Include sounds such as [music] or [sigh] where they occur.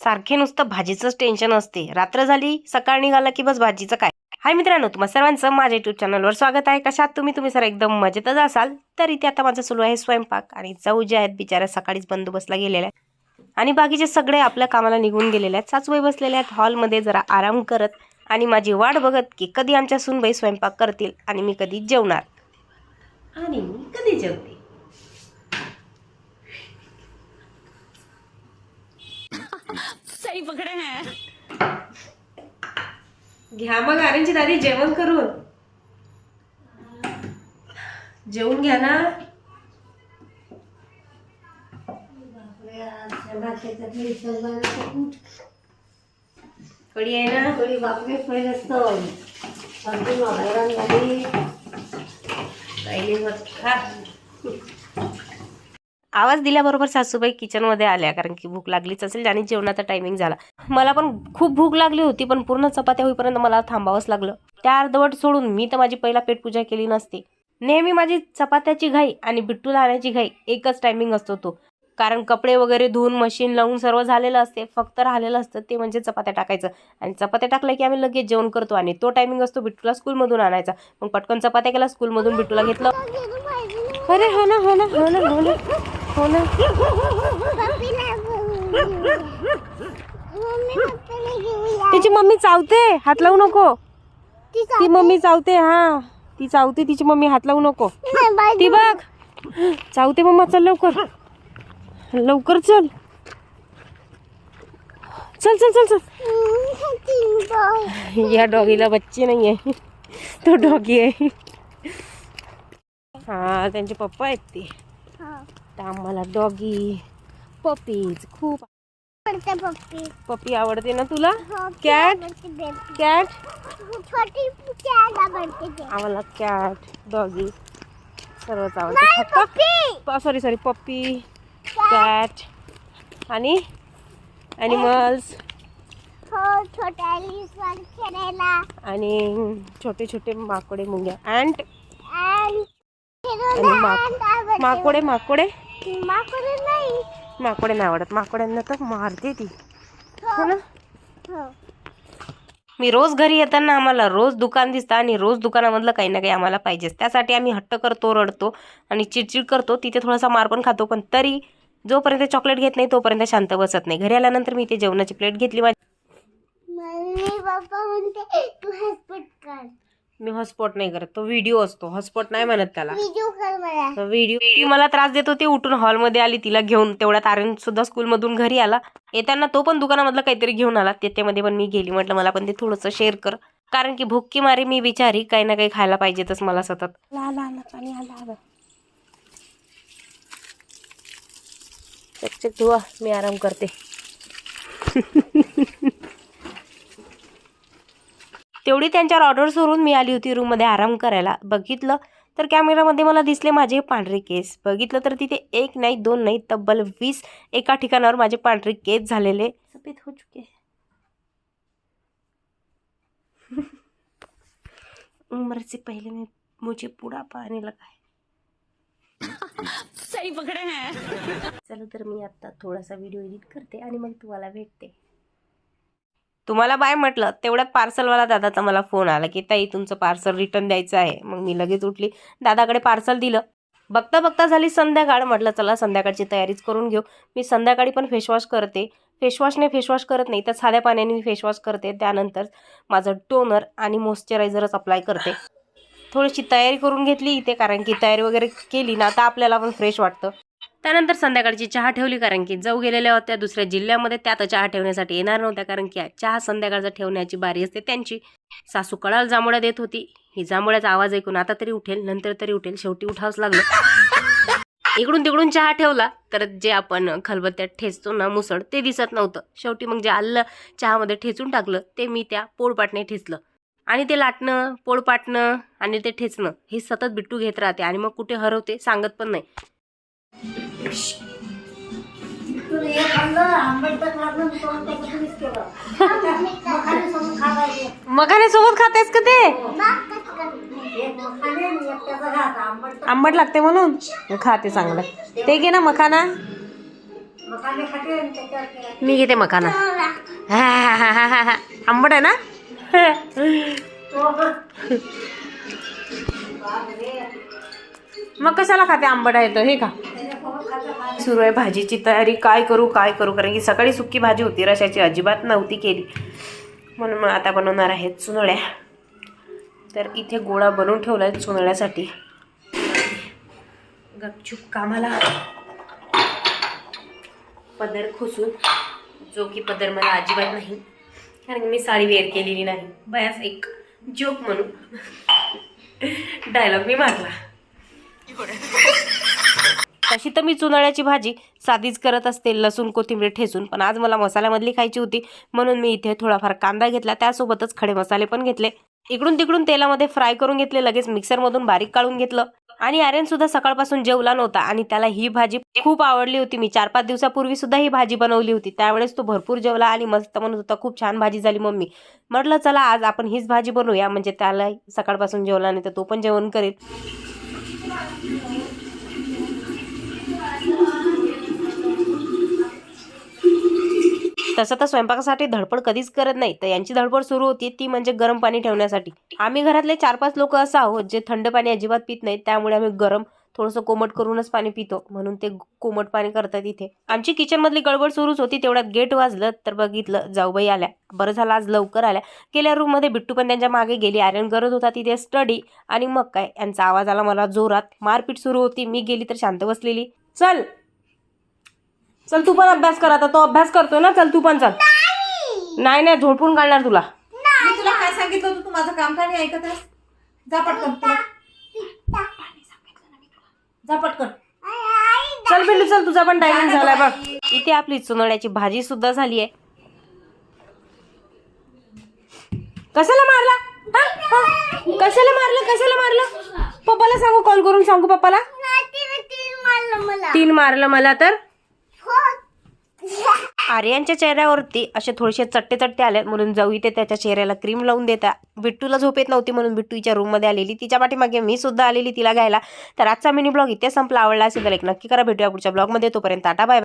सारखे नुसतं भाजीचंच टेन्शन असते. रात्र झाली सकाळ निघाला की बस भाजीचं काय? हाय मित्रांनो तुम्हा सर्वांचं माझ्या युट्यूब चॅनलवर स्वागत आहे. कशात तुम्ही? तुम्ही सर एकदम मजेतच असाल. तर इथे आता माझं सुरू आहे स्वयंपाक आणि जाऊ जे आहेत बिचाऱ्या सकाळीच बंदोबस्तला गेलेल्या. आहेत आणि बाकीचे सगळे आपल्या कामाला निघून गेलेले आहेत. सासूबाई बसलेल्या आहेत. हॉलमध्ये जरा आराम करत आणि माझी वाट बघत की कधी आमच्या सुनबाई स्वयंपाक करतील आणि मी कधी जेवणार. आणि मी कधी जेवते? सही पकड़े हैं घ्या मग आर्यनची दादी जेवण करून. जेवून घ्या ना. कडी आहे ना. थोडी बापरे पहिलं सण अगदी हैराण झाली काही होत खा. आवाज दिल्याबरोबर सासूबाई किचनमध्ये आल्या कारण की भूक लागलीच असेल आणि जेवणाचा टायमिंग झाला. मला पण खूप भूक लागली होती पण पूर्ण चपात्या होईपर्यंत मला थांबावंच लागलं. त्या अर्धवट सोडून मी तर माझी पहिला पेटपूजा केली नसते. नेहमी माझी चपात्याची घाई आणि बिट्टू लावण्याची घाई एकच टायमिंग असतो तो. कारण कपडे वगैरे धुवून मशीन लावून सर्व झालेलं असते फक्त राहिलेलं असतं ते म्हणजे चपात्या टाकायचं. आणि चपात्या टाकल्या की आम्ही लगेच जेवण करतो आणि तो टायमिंग असतो बिट्टूला स्कूलमधून आणायचा. मग पटकन चपात्या केला स्कूलमधून बिट्टूला घेतलं. अरे हो ना हो ना हो ना हो ना. हो ना? तिची मम्मी चावते हात लावू नको. ती मम्मी चावते हा. ती चावते तिची मम्मी हात लावू नको. ती बघ. चावते मम्मा चल लवकर. लवकर चल. चल चल चल चल. या डॉगीला बच्चे नाही आहे तो डॉगी आहे. हा त्यांचे पप्पा आहेत ते. तर आम्हाला डॉगी पपीज खूप पप्पी आवडते ना तुला? कॅट कॅट छोटी कॅट आवडते आम्हाला कॅट डॉगी सर्वच आवडते. सॉरी सॉरी पप्पी कॅट आणि ॲनिमल्स हो आणि छोटे छोटे माकोडे मुंग्या. अँट माकोडे माकोडे? माकडे नाही. माकोडे नाही आवडत. माकोड्यांना तर मारते ती. हो. ना? हो. मी रोज घरी येताना आम्हाला रोज दुकान दिसतं आणि रोज दुकानामधलं काही ना काही आम्हाला पाहिजेच. त्यासाठी आम्ही हट्ट करतो रडतो आणि चिडचिड करतो. तिथे थोडासा मार पण खातो पण तरी जोपर्यंत चॉकलेट घेत नाही तोपर्यंत शांत बसत नाही. घरी आल्यानंतर मी ते जेवणाची प्लेट घेतली माझी. मी हॉटस्पॉट नाही करत तो व्हिडिओ असतो हॉटस्पॉट नाही म्हणत त्याला. व्हिडिओ ती मला त्रास देत होती उठून हॉलमध्ये आली तिला घेऊन तेवढ्यात आर्यन सुद्धा स्कूलमधून घरी आला. येताना तो पण दुकानामधलं काहीतरी घेऊन आला त्याच्यामध्ये पण मी गेली म्हटलं मला पण ते थोडंसं शेअर कर. कारण की भुक्की मारी मी बिचारी काही ना काही खायला पाहिजेतच मला सतत. पाणी आलं आलं. चकचक धुवा मी आराम करते. [laughs] तेवढी त्यांच्यावर ऑर्डर सोडून मी आली होती रूममध्ये आराम करायला. बघितलं तर कॅमेरामध्ये मला दिसले माझे पांढरे केस. बघितलं तर तिथे एक नाही दोन नाही तब्बल वीस एका ठिकाणावर माझे पांढरे केस झालेले. सफेद हो चुके. उम्र से पहले मैं मुझे बुढ़ापा आने लगा है सही पकड़े हैं चला तर मी आता थोडासा व्हिडिओ एडिट करते आणि मग तुम्हाला भेटते. तुम्हाला बाय म्हटलं तेवढ्यात पार्सलवाला दादाचा मला फोन आला की ताई तुमचं पार्सल रिटर्न द्यायचं आहे. मग मी लगेच उठली. दादाकडे पार्सल दिलं. बघता बघता झाली संध्याकाळ. म्हटलं चला संध्याकाळची तयारीच करून घेऊ. मी संध्याकाळी पण फेसवॉश करते. फेसवॉशने फेसवॉश करत नाही तर साध्या पाण्याने मी फेसवॉश करते. त्यानंतर माझं टोनर आणि मॉइश्चरायझरच अप्लाय करते. थोडीशी तयारी करून घेतली इथे कारण की तयारी वगैरे केली ना तर आपल्याला पण फ्रेश वाटतं. त्यानंतर संध्याकाळची चहा ठेवली कारण की जाऊ गेलेल्या होत्या दुसऱ्या जिल्ह्यामध्ये. त्या तर चहा ठेवण्यासाठी येणार नव्हत्या कारण की चहा संध्याकाळचा ठेवण्याची बारी असते. त्यांची सासू कळाल जांभळ्या देत होती. ही जांभळ्याचा आवाज ऐकून आता तरी उठेल नंतर तरी उठेल. शेवटी उठावंच लागलं. इकडून तिकडून चहा ठेवला. तर जे आपण खलबत्त्यात ठेचतो ना मुसळ ते दिसत नव्हतं. शेवटी मग जे आलं चहामध्ये ठेचून टाकलं ते मी त्या पोळपाटने ठेचलं. आणि ते लाटणं पोळपाटणं आणि ते ठेचणं हे सतत बिट्टू घेत राहते आणि मग कुठे हरवते सांगत पण नाही. तू हे मखाने सोबत मखाने खातेस का ते? मखाने आंबट लागते म्हणून? खाते चांगलं. ते घे ना मखाना. मखाने. मी घेते मकाना आंबट आहे ना? तो बापरे. मग कशाला खाते? आंबट आहे तर हे का. सुरू आहे भाजीची तयारी काय करू काय करू? कारण की सकाळी सुकी भाजी होती रशाची अजिबात नव्हती केली. म्हणून मग आता बनवणार आहेत चुनळ्या. तर इथे गोळा बनवून ठेवला आहे चुनळ्यासाठी. गपचूप कामाला. पदर खोसून. जो की पदर मला अजिबात नाही. कारण की मी साडी वेअर केलेली नाही. बयाच एक जोक म्हणून. [laughs] डायलॉग मी मारला. अशी तर मी चुनळ्याची भाजी साधीच करत असते लसूण कोथिंबीर ठेचून. पण आज मला मसाल्यामधली खायची होती म्हणून मी इथे थोडाफार कांदा घेतला. त्यासोबतच खडे मसाले पण घेतले. इकडून तिकडून तेलामध्ये फ्राय करून घेतले लगेच मिक्सरमधून बारीक काढून घेतलं. आणि आर्यन सुद्धा सकाळपासून जेवला नव्हता आणि त्याला ही भाजी खूप आवडली होती. मी चार पाच दिवसापूर्वी सुद्धा ही भाजी बनवली होती. त्यावेळेस तो भरपूर जेवला आणि मस्त म्हणत होता खूप छान भाजी झाली मम्मी. म्हटलं चला आज आपण हीच भाजी बनवूया. म्हणजे त्याला सकाळपासून जेवला नाही तर तो पण जेवण करेल. तसं तर स्वयंपाकासाठी धडपड कधीच करत नाही. तर यांची धडपड सुरू होती ती म्हणजे गरम पाणी ठेवण्यासाठी. आम्ही घरातले चार पाच लोक असं आहोत जे थंड पाणी अजिबात पित नाहीत. त्यामुळे आम्ही गरम थोडंसं कोमट करूनच पाणी पितो. म्हणून ते कोमट पाणी करतात इथे. आमची किचनमधली गडबड सुरूच होती. तेवढ्यात गेट वाजलं तर बघितलं जाऊबाई आल्या. बरं झालं आज लवकर आल्या. गेल्या रूममध्ये बिट्टू पण त्यांच्या मागे गेली. आर्यन करत होता तिथे स्टडी आणि मग काय? यांचा आवाज आला मला जोरात. मारपीट सुरू होती. मी गेली तर शांत बसलेली. चल! चल तू पण अभ्यास कर आता तो अभ्यास करतोय ना चल तू पण चल. नाही. नाही झोडपून काढणार तुला. मी तुला काय सांगितलं होतं तू माझं काम का नाही ऐकत आहेस? जा पटकन तुला जा पटकन. चल पिल्लू चल तुझा पण टायमिंग झालाय बघ. इथे आपली चुनड्याची भाजी सुद्धा झाली आहे. कशाला मारला? हा? हा? कशाला मारलं? कशाला मारलं? पप्पाला सांगू कॉल करून सांगू पप्पाला? तीन मारलं मला तर? आर्यांच्या चेहऱ्यावरती असे थोडेसे चट्टे चट्टे आले म्हणून जाऊ इथे त्याच्या चेहऱ्याला क्रीम लावून देता. बिट्टूला झोप येत नव्हती म्हणून बिट्टू हिच्या रूममध्ये आलेली. तिच्या पाठीमागे मी सुद्धा आलेली तिला घ्यायला. तर आजचा मिनी ब्लॉग इथे संपला. आवडला असेल तर एक नक्की करा. भेटूया पुढच्या ब्लॉगमध्ये तोपर्यंत टाटा बाय